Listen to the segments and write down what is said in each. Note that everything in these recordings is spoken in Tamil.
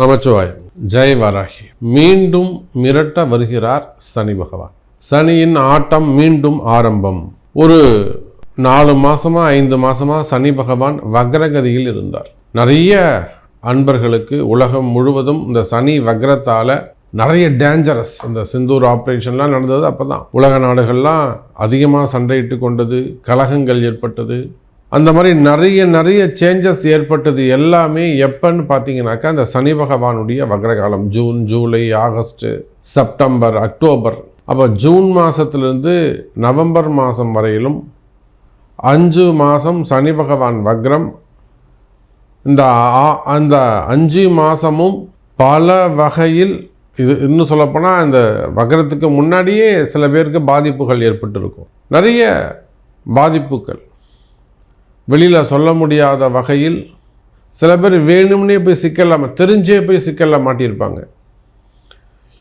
நமச்சிவாயம். ஜெய் வராகி. மீண்டும் மிரட்ட வருகிறார் சனி பகவான். சனியின் ஆட்டம் மீண்டும் ஆரம்பம். ஒரு நாலு மாசமா ஐந்து மாசமா சனி பகவான் வக்ரகதியில் இருந்தார். நிறைய அன்பர்களுக்கு உலகம் முழுவதும் இந்த சனி வக்ரத்தால நிறைய டேஞ்சரஸ் இந்த சிந்தூர் ஆப்ரேஷன்லாம் நடந்தது அப்போ தான் உலக நாடுகள்லாம் அதிகமாக சண்டையிட்டு கொண்டது கலகங்கள் ஏற்பட்டது. அந்த மாதிரி நிறைய நிறைய சேஞ்சஸ் ஏற்பட்டது எல்லாமே எப்பன்னு பார்த்தீங்கன்னாக்கா அந்த சனி பகவானுடைய வக்ரகாலம் June July August September October. அப்போ ஜூன் மாதத்துலேருந்து நவம்பர் மாதம் வரையிலும் அஞ்சு மாதம் சனி பகவான் வக்ரம். இந்த ஆ- அந்த அஞ்சு மாதமும் பல வகையில் இது இன்னும் சொல்லப்போனால் இந்த வக்ரத்துக்கு முன்னாடியே சில பேருக்கு பாதிப்புகள் ஏற்பட்டிருக்கும். நிறைய பாதிப்புகள். வெளியில் சொல்ல முடியாத வகையில் சில பேர் வேணும்னே போய் சிக்கலாம தெரிஞ்சே போய் சிக்கல்ல மாட்டியிருப்பாங்க.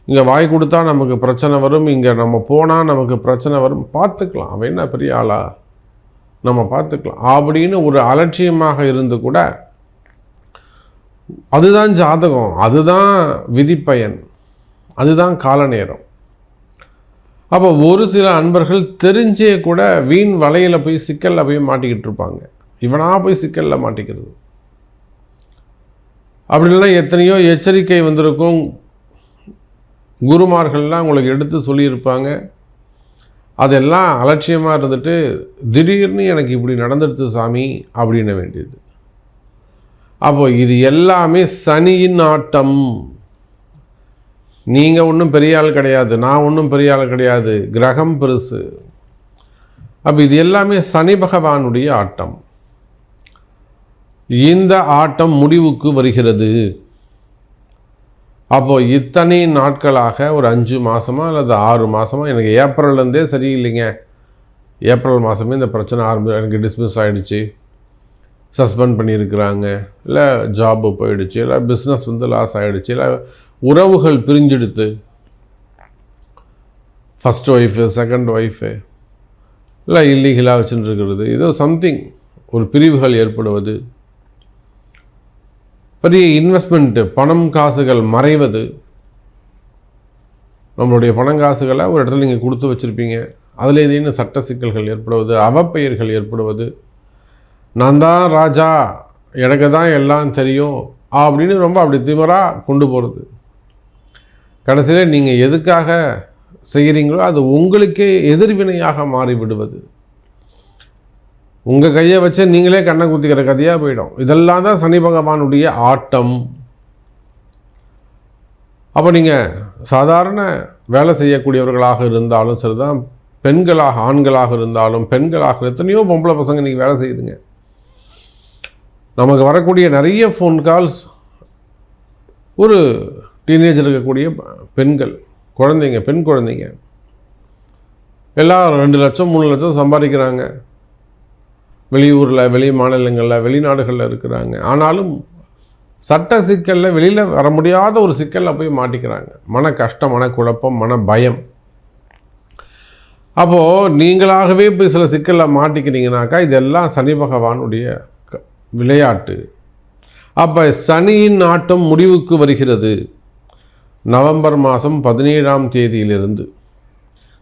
இங்கே வாய் கொடுத்தா நமக்கு பிரச்சனை வரும் இங்கே நம்ம போனால் நமக்கு பிரச்சனை வரும். பார்த்துக்கலாம் அவன் என்ன பெரிய ஆளா? நம்ம பார்த்துக்கலாம். அப்படின்னு ஒரு அலட்சியமாக இருந்து கூட அதுதான் ஜாதகம் அதுதான் விதிப்பயன் அதுதான் கால நேரம் அப்போ ஒரு சில அன்பர்கள் தெரிஞ்சே கூட வீண் வலையில் போய் சிக்கலில் போய் மாட்டிக்கிட்டு இருப்பாங்க. இவனாக போய் சிக்கலில் மாட்டிக்கிறது. அப்படி இல்லைன்னா எத்தனையோ எச்சரிக்கை வந்திருக்கும். குருமார்கள்லாம் உங்களுக்கு எடுத்து சொல்லியிருப்பாங்க. அதெல்லாம் அலட்சியமாக இருந்துட்டு திடீர்னு எனக்கு இப்படி நடந்துடுது சாமி அப்படின்ன வேண்டியது. அப்போது இது எல்லாமே சனியின் ஆட்டம். நீங்கள் ஒன்றும் பெரிய ஆள் கிடையாது நான் ஒன்றும் பெரிய ஆள் கிடையாது கிரகம் பெருசு. அப்போ இது எல்லாமே சனி பகவானுடைய ஆட்டம். இந்த ஆட்டம் முடிவுக்கு வருகிறது. அப்போது இத்தனை நாட்களாக ஒரு அஞ்சு மாதமாக அல்லது ஆறு மாதமாக எனக்கு ஏப்ரல்லேருந்தே சரியில்லைங்க. ஏப்ரல் மாதமே இந்த பிரச்சனை ஆரம்பி எனக்கு டிஸ்மிஸ் ஆகிடுச்சு சஸ்பெண்ட் பண்ணியிருக்கிறாங்க. இல்லை ஜாப்பு போயிடுச்சு இல்லை பிஸ்னஸ் வந்து லாஸ் ஆகிடுச்சு இல்லை உறவுகள் பிரிஞ்செடுத்து ஃபஸ்ட் ஒய்ஃபு செகண்ட் ஒய்ஃபு இல்லை இல்லீகலாக வச்சுட்டு இருக்கிறது ஏதோ சம்திங் ஒரு பிரிவுகள் ஏற்படுவது. பெரிய இன்வெஸ்ட்மெண்ட்டு பணம் காசுகள் மறைவது. நம்மளுடைய பணம் காசுகளை ஒரு இடத்துல நீங்கள் கொடுத்து வச்சுருப்பீங்க. அதில் ஏதேனும் சட்ட சிக்கல்கள் ஏற்படுவது அவப்பெயர்கள் ஏற்படுவது. நான் தான் ராஜா எனக்கு தான் எல்லாம் தெரியும் அப்படின்னு ரொம்ப அப்படி திமராக கொண்டு போகிறது கடைசியில் நீங்கள் எதுக்காக செய்கிறீங்களோ அது உங்களுக்கே எதிர்வினையாக மாறிவிடுவது. உங்கள் கையை வச்சு நீங்களே கண்ணை குத்திக்கிற கதையாக போயிடும். இதெல்லாம் தான் சனி பகவானுடைய ஆட்டம். அப்போ நீங்கள் சாதாரண வேலை செய்யக்கூடியவர்களாக இருந்தாலும் சரிதான் பெண்களாக ஆண்களாக இருந்தாலும் பெண்களாக எத்தனையோ பொம்பளை பசங்க நீங்கள் வேலை செய்யுதுங்க. நமக்கு வரக்கூடிய நிறைய ஃபோன் கால்ஸ் ஒரு டீனேஜர் இருக்கக்கூடிய பெண்கள் குழந்தைங்க பெண் குழந்தைங்க. எல்லாம் ரெண்டு லட்சம் மூணு லட்சம் சம்பாதிக்கிறாங்க. வெளியூரில் வெளி மாநிலங்களில் வெளிநாடுகளில் இருக்கிறாங்க. ஆனாலும் சட்ட சிக்கலில் வெளியில் வர முடியாத ஒரு சிக்கலில் போய் மாட்டிக்கிறாங்க. மன கஷ்டம் மன குழப்பம் மன பயம். அப்போது நீங்களாகவே போய் சில சிக்கலில் மாட்டிக்கிறீங்கனாக்கா இதெல்லாம் சனி பகவானுடைய க- விளையாட்டு. அப்போ சனியின் ஆட்டம் முடிவுக்கு வருகிறது. நவம்பர் மாதம் பதினேழாம் தேதியிலிருந்து.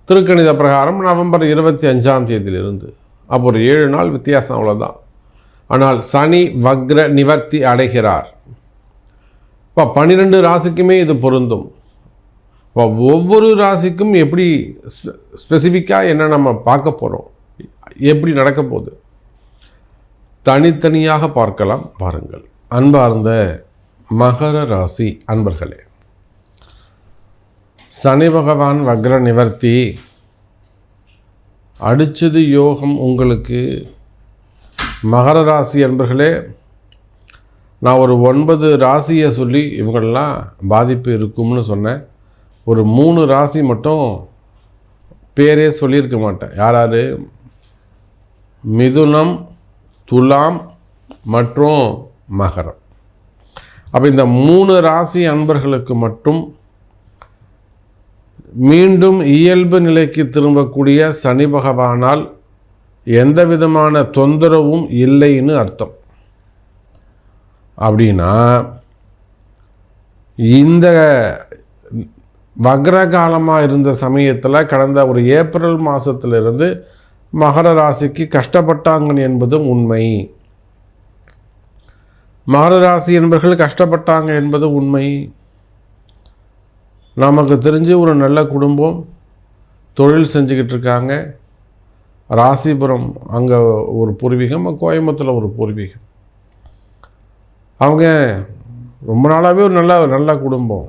திருக்கணித பிரகாரம் நவம்பர் இருபத்தி அஞ்சாம் தேதியிலிருந்து. அப்போ ஒரு ஏழு நாள் வித்தியாசம் அவ்வளோதான் ஆனால் சனி வக்ர நிவர்த்தி அடைகிறார். இப்போ பன்னிரெண்டு ராசிக்குமே இது பொருந்தும். இப்போ ஒவ்வொரு ராசிக்கும் எப்படி ஸ்பெசிஃபிக்காக என்ன நம்ம பார்க்க போகிறோம் எப்படி நடக்க போகுது? தனித்தனியாக பார்க்கலாம் பாருங்கள். அன்பார்ந்த மகர ராசி அன்பர்களே சனி பகவான் வக்ர நிவர்த்தி. அடிச்சது யோகம் உங்களுக்கு. மகர ராசி அன்பர்களே நான் ஒரு ஒன்பது ராசியை சொல்லி இவங்களெலாம் பாதிப்பு இருக்கும்னு சொன்னேன். ஒரு மூணு ராசி மட்டும் பேரே சொல்லியிருக்க மாட்டேன். யார் யார்? மிதுனம் துலாம் மற்றும் மகரம். அப்போ இந்த மூணு ராசி அன்பர்களுக்கு மட்டும் மீண்டும் இயல்பு நிலைக்கு திரும்பக்கூடிய சனி பகவானால் எந்த விதமான தொந்தரவும் இல்லைன்னு அர்த்தம். அப்படின்னா இந்த வக்ர காலமாக இருந்த சமயத்தில் கடந்த ஒரு ஏப்ரல் மாதத்திலிருந்து மகர ராசிக்கு கஷ்டப்பட்டாங்க என்பதும் உண்மை. மகர ராசி என்பவர்கள் கஷ்டப்பட்டாங்க என்பது உண்மை. நமக்கு தெரிஞ்சு ஒரு நல்ல குடும்பம் தொழில் செஞ்சுக்கிட்டு இருக்காங்க. ராசிபுரம் அங்கே ஒரு பூர்வீகம் கோயம்புத்தூரில் ஒரு பூர்வீகம். அவங்க ரொம்ப நாளாகவே ஒரு நல்ல நல்ல குடும்பம்.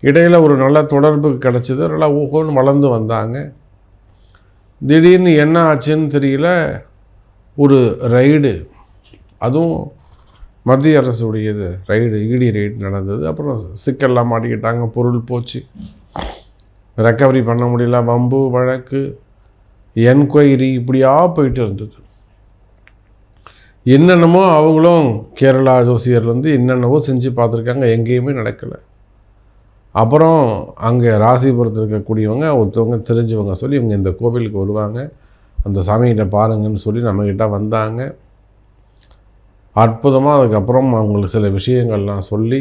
இடையில் ஒரு நல்ல தொடர்பு கிடச்சிது நல்லா ஊகோன்னு வளர்ந்து வந்தாங்க. திடீர்னு என்ன ஆச்சுன்னு தெரியல. ஒரு ரைடு. அதுவும் மத்திய அரசுடையது. ரைடு இடி ரைடு நடந்தது. அப்புறம் சிக்கல்லாம் மாட்டிக்கிட்டாங்க. பொருள் போச்சு. ரெக்கவரி பண்ண முடியல. வம்பு வழக்கு என்கொயரி இப்படியா போயிட்டு இருந்தது. என்னென்னமோ அவங்களும் கேரளா ஜோசியர்லேருந்து என்னென்னவோ செஞ்சு பார்த்துருக்காங்க. எங்கேயுமே நடக்கலை. அப்புறம் அங்கே ராசிபுரத்தில் இருக்கக்கூடியவங்க ஒருத்தவங்க தெரிஞ்சவங்க சொல்லி இவங்க இந்த கோவிலுக்கு வருவாங்க. அந்த சாமிகிட்ட பாருங்கன்னு சொல்லி நம்மக்கிட்ட வந்தாங்க. அற்புதமாக அதுக்கப்புறம் அவங்களுக்கு சில விஷயங்கள்லாம் சொல்லி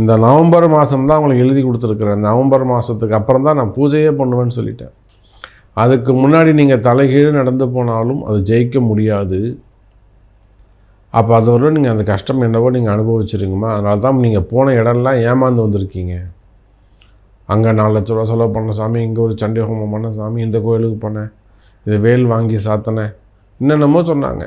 இந்த நவம்பர் மாதம் தான் அவங்களுக்கு எழுதி கொடுத்துருக்குறேன். நவம்பர் மாதத்துக்கு அப்புறம் தான் நான் பூஜையே பண்ணுவேன்னு சொல்லிட்டேன். அதுக்கு முன்னாடி நீங்கள் தலைகீழ் நடந்து போனாலும் அது ஜெயிக்க முடியாது. அப்போ அது வரை நீங்கள் அந்த கஷ்டம் என்னவோ நீங்கள் அனுபவிச்சிருங்கம்மா அதனால தான் நீங்கள் போன இடம்லாம் ஏமாந்து வந்திருக்கீங்க. அங்கே நாலு லட்ச ரூபா செலவு பண்ண சாமி இங்கே ஒரு சண்டை ஹோமம் பண்ண சாமி இந்த கோயிலுக்கு போனேன். இது வேல் வாங்கி சாத்தினேன். என்னென்னமோ சொன்னாங்க.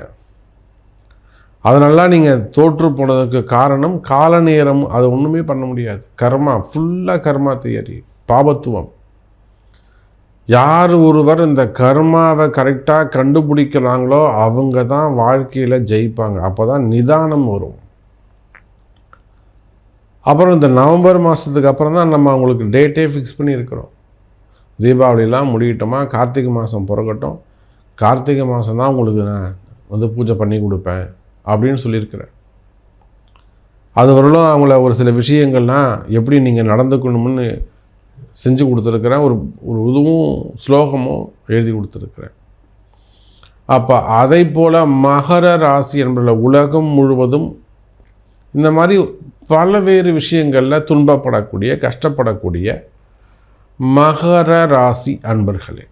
அதனால நீங்கள் தோற்று போனதுக்கு காரணம் கால நேரம் அது ஒன்றுமே பண்ண முடியாது. கர்மா ஃபுல்லாக கர்மா தியரி பாபத்துவம். யார் ஒருவர் இந்த கர்மாவை கரெக்டாக கண்டுபிடிக்கிறாங்களோ அவங்க தான் வாழ்க்கையில் ஜெயிப்பாங்க. அப்போ தான் நிதானம் வரும். அப்புறம் இந்த நவம்பர் மாதத்துக்கு அப்புறம் தான் நம்ம அவங்களுக்கு டேட்டே ஃபிக்ஸ் பண்ணியிருக்கிறோம் தீபாவளிலாம் முடியட்டோமா? கார்த்திகை மாதம் பிறக்கட்டும். கார்த்திகை மாதம் தான் உங்களுக்கு நான் வந்து பூஜை பண்ணி கொடுப்பேன். அப்படின்னு சொல்லியிருக்கிறார். அது வரலும் அவங்கள ஒரு சில விஷயங்கள்லாம் எப்படி நீங்கள் நடந்துக்கணும்னு செஞ்சு கொடுத்துருக்குறேன். ஒரு ஒரு இதுவும் ஸ்லோகமும் எழுதி கொடுத்துருக்குறேன். அப்போ அதை போல் மகர ராசி என்பதில் உலகம் முழுவதும் இந்த மாதிரி பல்வேறு விஷயங்களில் துன்பப்படக்கூடிய கஷ்டப்படக்கூடிய மகர ராசி அன்பர்களே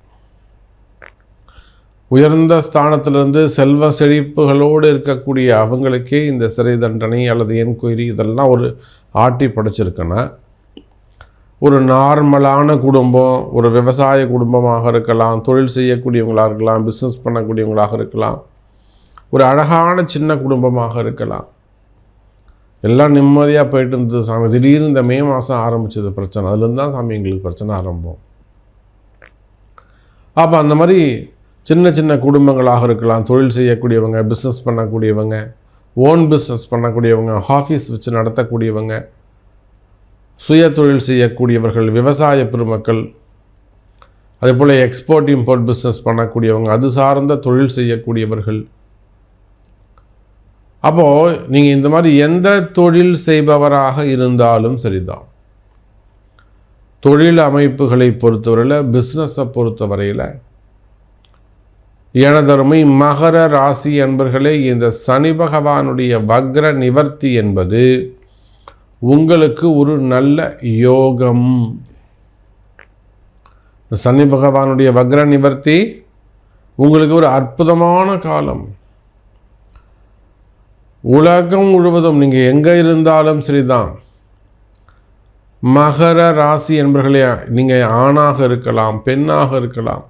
உயர்ந்த ஸ்தானத்திலிருந்து செல்வ செழிப்புகளோடு இருக்கக்கூடிய அவங்களுக்கே இந்த சிறை தண்டனை அல்லது என்கொயரி இதெல்லாம் ஒரு ஆட்டி படைச்சிருக்குன்னா ஒரு நார்மலான குடும்பம் ஒரு விவசாய குடும்பமாக இருக்கலாம் தொழில் செய்யக்கூடியவங்களாக இருக்கலாம் பிஸ்னஸ் பண்ணக்கூடியவங்களாக இருக்கலாம் ஒரு அழகான சின்ன குடும்பமாக இருக்கலாம். எல்லாம் நிம்மதியாக போயிட்டு இருந்தது சாமி. திடீர்னு இந்த மே மாதம் ஆரம்பித்தது பிரச்சனை. அதுலேருந்து தான் சாமி எங்களுக்கு பிரச்சனை ஆரம்பம். அப்போ அந்த மாதிரி சின்ன சின்ன குடும்பங்களாக இருக்கலாம் தொழில் செய்யக்கூடியவங்க பிஸ்னஸ் பண்ணக்கூடியவங்க ஓன் பிஸ்னஸ் பண்ணக்கூடியவங்க ஆஃபீஸ் வச்சு நடத்தக்கூடியவங்க சுய தொழில் செய்யக்கூடியவர்கள் விவசாய பெருமக்கள் அதே போல் எக்ஸ்போர்ட் இம்போர்ட் பிஸ்னஸ் பண்ணக்கூடியவங்க அது சார்ந்த தொழில் செய்யக்கூடியவர்கள். அப்போது நீங்கள் இந்த மாதிரி எந்த தொழில் செய்பவராக இருந்தாலும் சரிதான். தொழில் அமைப்புகளை பொறுத்தவரையில் பிஸ்னஸை பொறுத்தவரையில் எனதருமை மகர ராசி என்பர்களே இந்த சனி பகவானுடைய வக்ர நிவர்த்தி என்பது உங்களுக்கு ஒரு நல்ல யோகம். சனி பகவானுடைய வக்ர நிவர்த்தி உங்களுக்கு ஒரு அற்புதமான காலம். உலகம் முழுவதும் நீங்கள் எங்கே இருந்தாலும் சரிதான். மகர ராசி என்பர்களே நீங்கள் ஆணாக இருக்கலாம் பெண்ணாக இருக்கலாம்.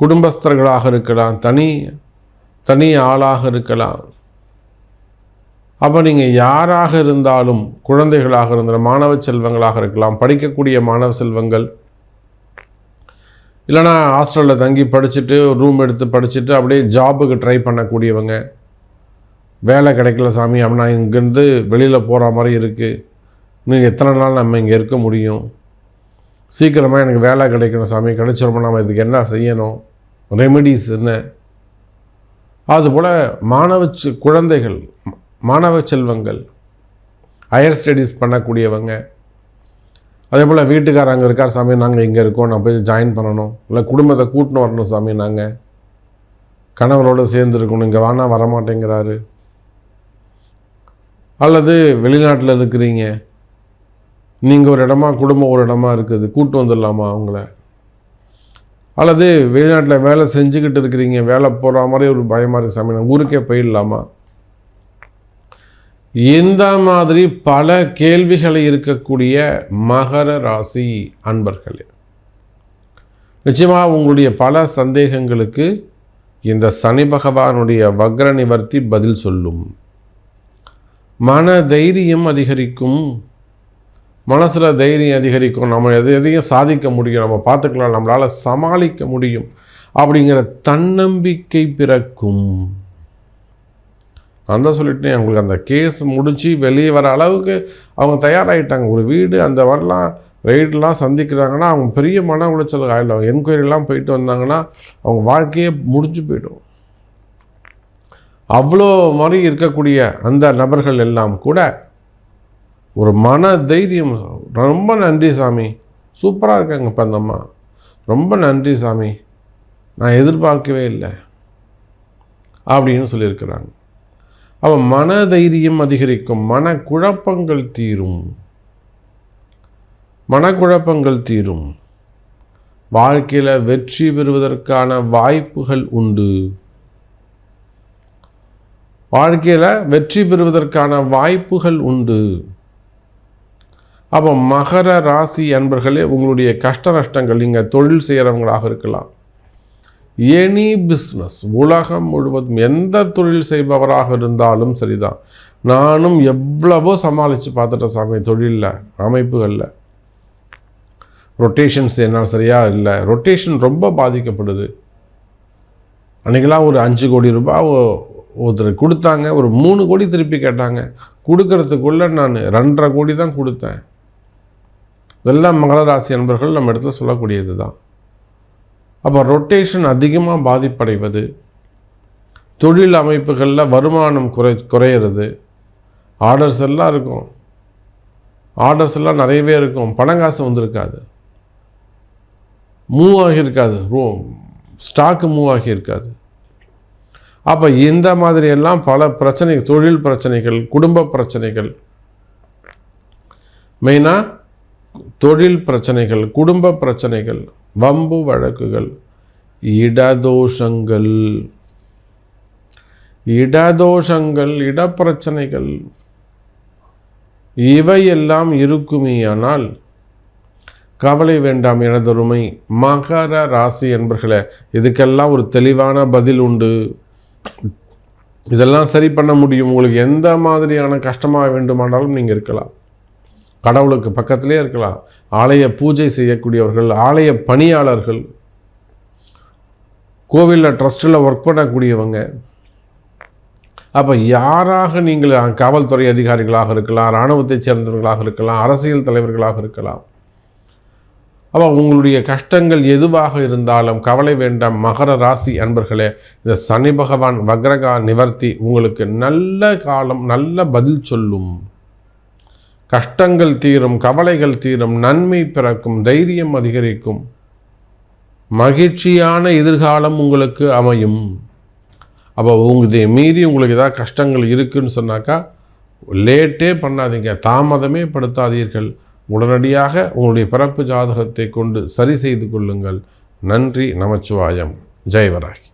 குடும்பஸ்தர்களாக இருக்கலாம் தனி தனி ஆளாக இருக்கலாம். அப்போ நீங்கள் யாராக இருந்தாலும் குழந்தைகளாக இருந்தாலும் மாணவ செல்வங்களாக இருக்கலாம் படிக்கக்கூடிய மாணவ செல்வங்கள். இல்லைனா ஹாஸ்டலில் தங்கி படிச்சுட்டு ரூம் எடுத்து படிச்சுட்டு அப்படியே ஜாபுக்கு ட்ரை பண்ணக்கூடியவங்க. வேலை கிடைக்கல சாமி அப்படின்னா இங்கேருந்து வெளியில் போகிற மாதிரி இருக்குது இன்னும் எத்தனை நாள் நம்ம இங்கே இருக்க முடியும்? சீக்கிரமாக எனக்கு வேலை கிடைக்கணும் சாமி கிடைச்சிருமோ நம்ம இதுக்கு என்ன செய்யணும்? ரெமெடிஸ் என்ன? அதுபோல் மாணவ குழந்தைகள் மாணவ செல்வங்கள் ஹையர் ஸ்டடீஸ் பண்ணக்கூடியவங்க அதே போல் வீட்டுக்காரர் அங்கே இருக்கார் சாமி நாங்கள் இங்கே இருக்கோம் நான் போய் ஜாயின் பண்ணணும் இல்லை குடும்பத்தை கூட்டின்னு வரணும் சாமி நாங்கள் கணவரோடு சேர்ந்துருக்கணும் இங்கே வானா வரமாட்டேங்கிறாரு. அல்லது வெளிநாட்டில் இருக்கிறீங்க நீங்கள் ஒரு இடமா குடும்பம் ஒரு இடமா இருக்குது கூட்டு வந்துடலாமா அவங்கள? அல்லது வெளிநாட்டில் வேலை செஞ்சுக்கிட்டு இருக்கிறீங்க வேலை போகிற மாதிரி ஒரு பயமாக இருக்குது சாமி நான் ஊருக்கே போயிடலாமா? இந்த மாதிரி பல கேள்விகளை இருக்கக்கூடிய மகர ராசி அன்பர்களே நிச்சயமாக உங்களுடைய பல சந்தேகங்களுக்கு இந்த சனி பகவானுடைய வக்ர நிவர்த்தி பதில் சொல்லும். மன தைரியம் அதிகரிக்கும் மனசில் தைரியம் அதிகரிக்கும். நம்ம எது எதையும் சாதிக்க முடியும். நம்ம பார்த்துக்கலாம். நம்மளால் சமாளிக்க முடியும். அப்படிங்கிற தன்னம்பிக்கை பிறக்கும். நான் தான் சொல்லிட்டேன். அவங்களுக்கு அந்த கேஸ் முடித்து வெளியே வர அளவுக்கு அவங்க தயாராகிட்டாங்க ஒரு வீடு அந்த வரலாம் ரைடெலாம் சந்திக்கிறாங்கன்னா அவங்க பெரிய மன உளைச்சல் ஆகிடும் என்கொயரிலாம் போயிட்டு வந்தாங்கன்னா அவங்க வாழ்க்கையே முடிஞ்சு போயிடும். அவ்வளோ மாதிரி இருக்கக்கூடிய அந்த நபர்கள் எல்லாம் கூட ஒரு மன தைரியம். ரொம்ப நன்றி சாமி. சூப்பராக இருக்காங்க இப்போ அந்த அம்மா. ரொம்ப நன்றி சாமி. நான் எதிர்பார்க்கவே இல்லை. அப்படின்னு சொல்லியிருக்கிறாங்க. அவன் மன தைரியம் அதிகரிக்கும். மன குழப்பங்கள் தீரும். மனக்குழப்பங்கள் தீரும். வாழ்க்கையில் வெற்றி பெறுவதற்கான வாய்ப்புகள் உண்டு. வாழ்க்கையில் வெற்றி பெறுவதற்கான வாய்ப்புகள் உண்டு. அப்போ மகர ராசி அன்பர்களே உங்களுடைய கஷ்ட நஷ்டங்கள் நீங்கள் தொழில் செய்கிறவங்களாக இருக்கலாம். எனி பிஸ்னஸ் உலகம் முழுவதும் எந்த தொழில் செய்பவராக இருந்தாலும் சரிதான். நானும் எவ்வளவோ சமாளித்து பார்த்துட்டேன் சாமி தொழிலில் அமைப்புகளில். ரொட்டேஷன்ஸ் என்ன சரியாக இல்லை. ரொட்டேஷன் ரொம்ப பாதிக்கப்படுது. அன்றைக்கெல்லாம் ஒரு அஞ்சு கோடி ரூபாய் ஒருத்தர் கொடுத்தாங்க ஒரு மூணு கோடி திருப்பி கேட்டாங்க. கொடுக்கறதுக்குள்ளே நான் ரெண்டரை கோடி தான் கொடுத்தேன். இதெல்லாம் மகர ராசி அன்பர்கள் நம்ம இடத்துல சொல்லக்கூடியது தான். அப்போ ரொட்டேஷன் அதிகமாக பாதிப்படைவது தொழில் அமைப்புகளில் வருமானம் குறை குறையிறது ஆர்டர்ஸ் எல்லாம் இருக்கும். ஆர்டர்ஸ் எல்லாம் நிறையவே இருக்கும். பணம் காசு வந்திருக்காது. மூவ் ஆகியிருக்காது. ரூ ஸ்டாக்கு மூவ் ஆகியிருக்காது. அப்போ இந்த மாதிரியெல்லாம் பல பிரச்சனை தொழில் பிரச்சனைகள் குடும்ப பிரச்சனைகள். மெயினாக தொழில் பிரச்சனைகள் குடும்ப பிரச்சனைகள் வம்பு வழக்குகள் இடதோஷங்கள். இடதோஷங்கள் இடப்பிரச்சனைகள். இவையெல்லாம் இருக்குமேயானால் கவலை வேண்டாம் எனதொருமை. மகர ராசி என்பர்களே இதுக்கெல்லாம் ஒரு தெளிவான பதில் உண்டு. இதெல்லாம் சரி பண்ண முடியும். உங்களுக்கு எந்த மாதிரியான கஷ்டமாக வேண்டுமானாலும் நீங்கள் இருக்கலாம். கடவுளுக்கு பக்கத்திலே இருக்கலாம். ஆலய பூஜை செய்யக்கூடியவர்கள் ஆலய பணியாளர்கள் கோவிலில் ட்ரஸ்ட்டில் ஒர்க் பண்ணக்கூடியவங்க. அப்போ யாராக நீங்கள் காவல்துறை அதிகாரிகளாக இருக்கலாம் இராணுவத்தைச் சேர்ந்தவர்களாக இருக்கலாம் அரசியல் தலைவர்களாக இருக்கலாம். அப்போ உங்களுடைய கஷ்டங்கள் எதுவாக இருந்தாலும் கவலை வேண்டாம் மகர ராசி அன்பர்களே இந்த சனி பகவான் வக்ரகா நிவர்த்தி உங்களுக்கு நல்ல காலம் நல்ல பதில் சொல்லும். கஷ்டங்கள் தீரும் கவலைகள் தீரும் நன்மை பிறக்கும் தைரியம் அதிகரிக்கும். மகிழ்ச்சியான எதிர்காலம் உங்களுக்கு அமையும். அப்போ உங்களுடைய மீறி உங்களுக்கு ஏதாவது கஷ்டங்கள் இருக்குதுன்னு சொன்னாக்கா லேட்டே பண்ணாதீங்க. தாமதமே படுத்தாதீர்கள். உடனடியாக உங்களுடைய பிறப்பு ஜாதகத்தை கொண்டு சரி செய்து கொள்ளுங்கள். நன்றி நமச்சிவாயம். ஜெயவராகி